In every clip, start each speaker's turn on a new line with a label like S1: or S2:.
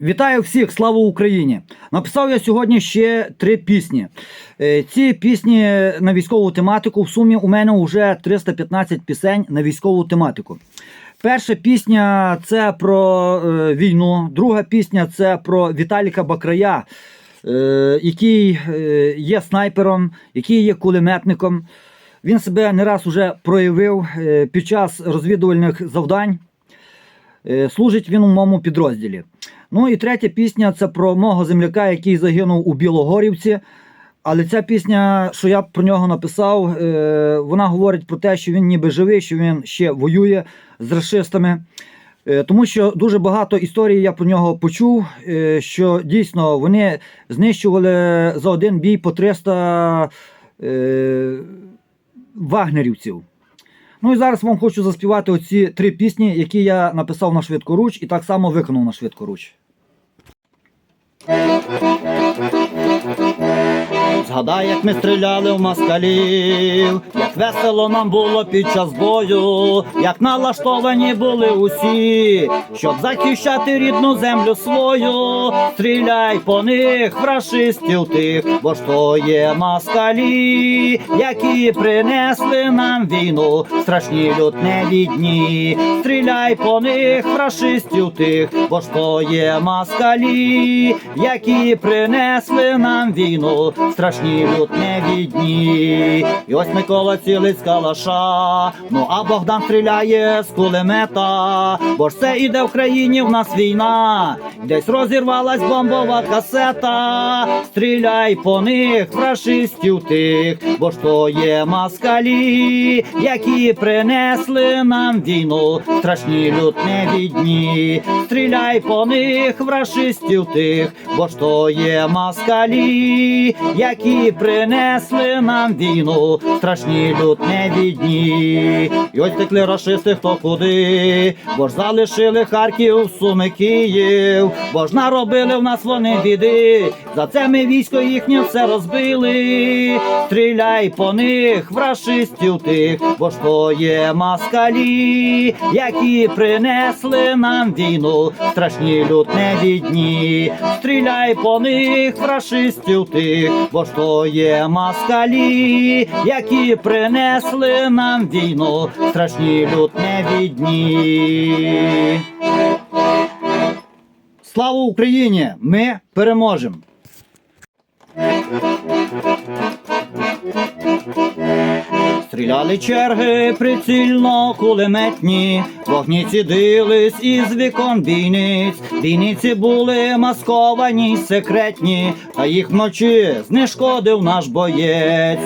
S1: Вітаю всіх, слава Україні! Написав я сьогодні ще три пісні. Е, Ці пісні на військову тематику. В сумі у мене вже 315 пісень на військову тематику. Перша пісня це про е, війну, друга пісня це про Віталіка Бакрая, е, який є снайпером, який є кулеметником. Він себе не раз уже проявив під час розвідувальних завдань. Служить він у моєму підрозділі. Ну і третя пісня це про мого земляка, який загинув у Білогорівці. Але ця пісня, що я про нього написав, е, вона говорить про те, що він ніби живий, що він ще воює з расистами. Е, Тому що дуже багато історій я про нього почув, е, що дійсно вони знищували за один бій по 300 е, вагнерівців. Ну і зараз вам хочу заспівати оці три пісні, які я написав на швидкоруч і так само виконав на швидкоруч. Згадай, як ми стріляли в москалів, весело нам було під час бою, як налаштовані були усі, щоб захищати рідну землю свою, стріляй по них, фрашистів тих, бо ж то є москалі, які принесли нам війну, страшні лютневі дні. Стріляй по них, фрашистів тих, бо ж то є москалі, які принесли нам війну, страшні лютневі дні. І ось Микола цілить з калаша, ну а Богдан стріляє з кулемета, бо ж це іде в країні в нас війна, десь розірвалась бомбова касета. Стріляй по них, фрашистів тих, бо ж то є москалі, які принесли нам війну, страшні лютневі дні. Стріляй по них, фрашистів тих, бо ж то є москалі, які принесли нам війну, страшні лютневі дні. І ось текли рашисти хто куди, бо ж залишили Харків, Суми, Київ, бо ж наробили в нас вони біди. За це ми військо їхнє все розбили. Стріляй по них, врашистів тих, бо ж то є москалі, які принесли нам війну, страшні лютневі дні. Стріляй по них, фрашистів тих, бо ж то є москалі, які принесли нам війну, страшні лютневі дні. Слава Україні! Ми переможемо! Стріляли черги прицільно кулеметні, вогні цідились із вікон бійниць. Бійниці були масковані, секретні, та їх вночі знешкодив наш боєць.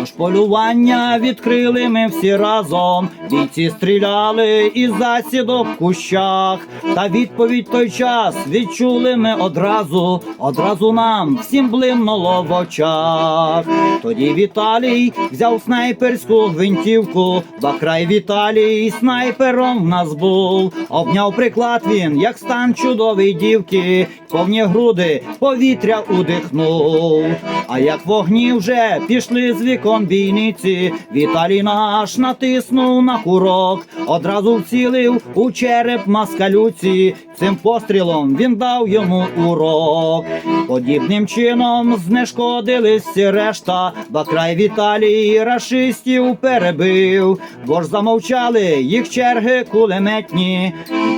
S1: Тож полювання відкрили ми всі разом. Бійці стріляли із засідок в кущах. Та відповідь той час відчули ми одразу. Одразу нам всім блимнуло в очах. Тоді Віталій взяв снайперську гвинтівку, Бакрай Віталій снайпером в нас був. Обняв приклад він, як стан чудовий дівки, повні груди повітря удихнув. А як вогні вже пішли з вікон бійниці, Віталій наш натиснув на курок, одразу вцілив у череп маскалюці. Цим пострілом він дав йому урок. Подібним чином знешкодились решта, Бакрай Віталій рашистів перебив, бо ж замовчали їх черги кулеметні,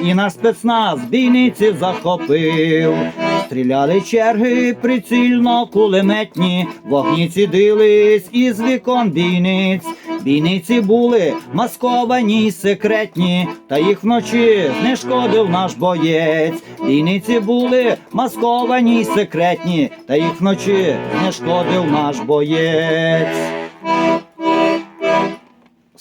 S1: і наш спецназ бійниці захопив. Стріляли черги прицільно кулеметні, вогні цідились із вікон бійниць. Бійниці були масковані й секретні, та їх вночі знешкодив наш боєць. Бійниці були масковані й секретні, та їх вночі знешкодив наш боєць.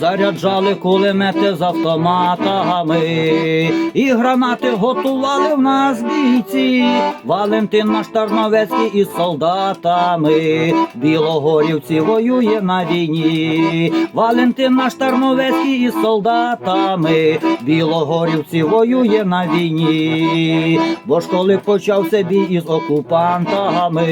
S1: Заряджали кулемети з автоматами, і гранати готували в нас бійці. Валентин наш Тарновецький із солдатами, Білогорівці воює на війні. Валентин наш Тарновецький із солдатами, Білогорівці воює на війні. Бо ж коли почався бій із окупантами,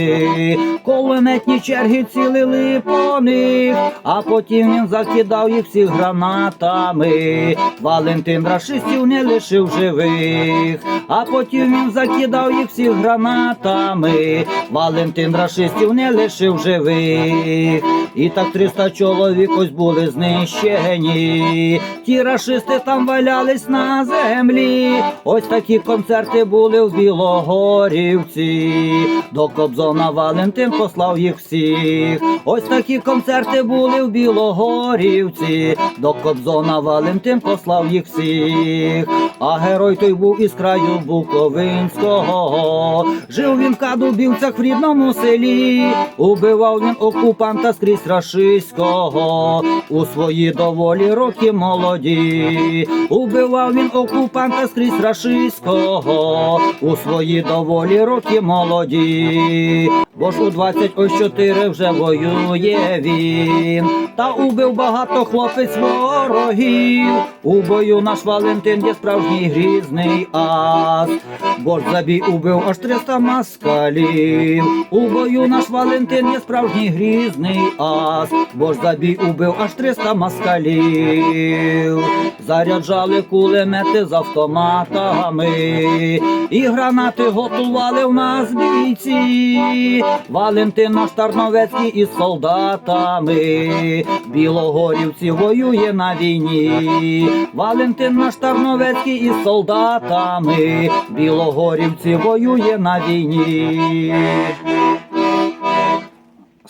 S1: кулеметні черги цілили по них, а потім він закидав їх всіх гранатами. Валентин рашистів не лишив живих, а потім він закидав їх всіх гранатами. Валентин рашистів не лишив живих. І так 300 чоловік ось були знищені. Ті рашисти там валялись на землі. Ось такі концерти були в Білогорівці. До Кобзона Валентин послав їх всіх. Ось такі концерти були в Білогорівці. До Кобзона Валентин послав їх всіх. А герой той був із краю Буковинського. Жив він в кадубівцях в рідному селі. Убивав він окупанта скрізь рашиського. У свої доволі роки молоді. Убивав він окупанта скрізь рашиського. У свої доволі роки молоді. Бо ж у 20 ось 4 вже воює він. Та убив багато хлопець ворогів. У бою наш Валентин є справжній грізний ас. Бо ж забій убив аж 300 москалів. У бою наш Валентин є справжній грізний ас. Бо ж забій убив аж 300 москалів. Заряджали кулемети з автоматами. І гранати готували в нас бійці. Валентин наш Тарновецький із солдатами. Білогорівці воює на війні. Валентин наш Тарновецький із солдатами. Білогорівці воює на війні.